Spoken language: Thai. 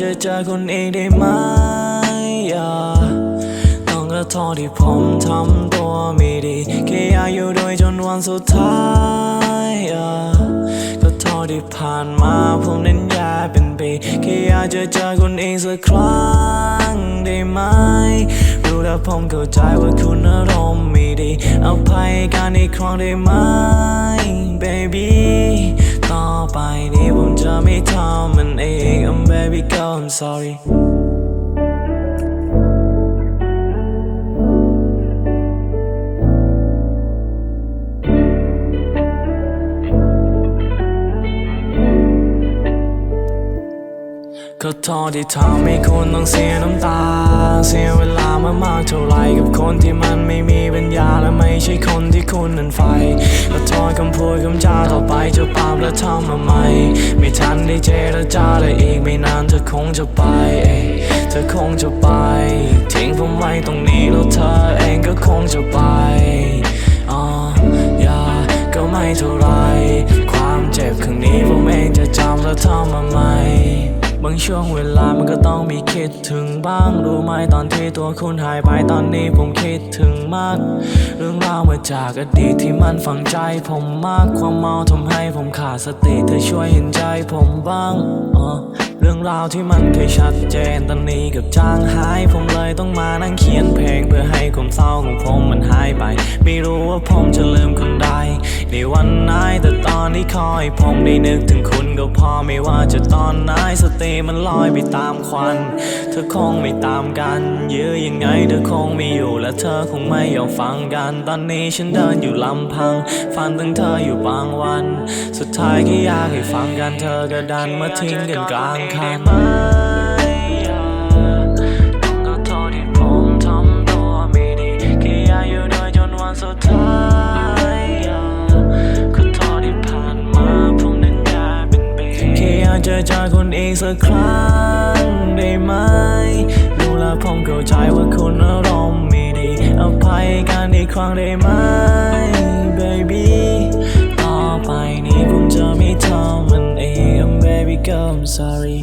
จะเจอคนเองได้ไหมอย่าต้องกระทษที่ผมทำตัวไม่ดีแค่อยากอยู่ด้วยจนวันสุดท้ายอย่าก็โทษที่ผ่านมาผมนั้นอยากเป็นปีแค่อยากจะเจอคนเองสักครั้งได้ไหมรู้แล้วผมเข้าใจว่าคุณอารมณ์ไม่ดีเอาภัยกันอีกครั้งได้ไหม baby ต่อไปนี้ผมจะไม่ทำมันเอง I'm sorry ก็โทษที่ทำให้คุณต้องเสียน้ำตา เสียเวลามามากเท่าไรกับคนที่มันไม่มีปัญญาและไม่ใช่คนที่คุณนั้นไฟก็โทษคำพูดคำจา ต่อไปจะปาบและทำมาใหม่ไม่ทันได้เจรจาเลยอีกไม่นานเธอคงจะไปเธอคงจะไป ทิ้งผมไว้ตรงนี้แล้วเธอเองก็คงจะไปอ๋อย่าก็ไม่เท่าไร ความเจ็บครั้งนี้ผมเองจะจำและทำมาใหม่างช่วงเวลามันก็ต้องมีคิดถึงบ้าง รู้ไหมตอนที่ตัวคุณหายไปตอนนี้ผมคิดถึงมาก เรื่องราวมาจากอดีตที่มันฝังใจผมมาก ความเมาทำให้ผมขาดสติเธอช่วยเห็นใจผมบ้างอะเรื่องราวที่มันเคยชัดเจนตอนนี้กับจางหาย ผมเลยต้องมานั่งเขียนเพลงเพื่อให้ความเศร้าของผมมันหายไป ไม่รู้ว่าผมจะลืมคุณได้ในวันไหนแต่ตอน นี้คอยผมได้นึกถึงคุณก็พอไม่ว่าจะตอนไหนสติมันลอยไปตามควัน เธอคงไม่ตามกันยื้อยังไงเธอคงไม่อยู่และเธอคงไม่ยอมฟังกัน ตอนนี้ฉันเดินอยู่ลำพังฝันถึงเธออยู่บางวัน สุดท้ายแค่อยากให้ฟังกันเธอก็ดันมาทิ้งกันกลางคัน อยากจะเจคนอีกสักครั้งได้ไหม รู้แล้วผมเข้าใจว่าคุณอารมณ์ไม่ดี อภัยกันอีกครั้งได้ไหม baby ต่อไปนี้ผมจะไม่ทำมันเอง baby girl I'm sorry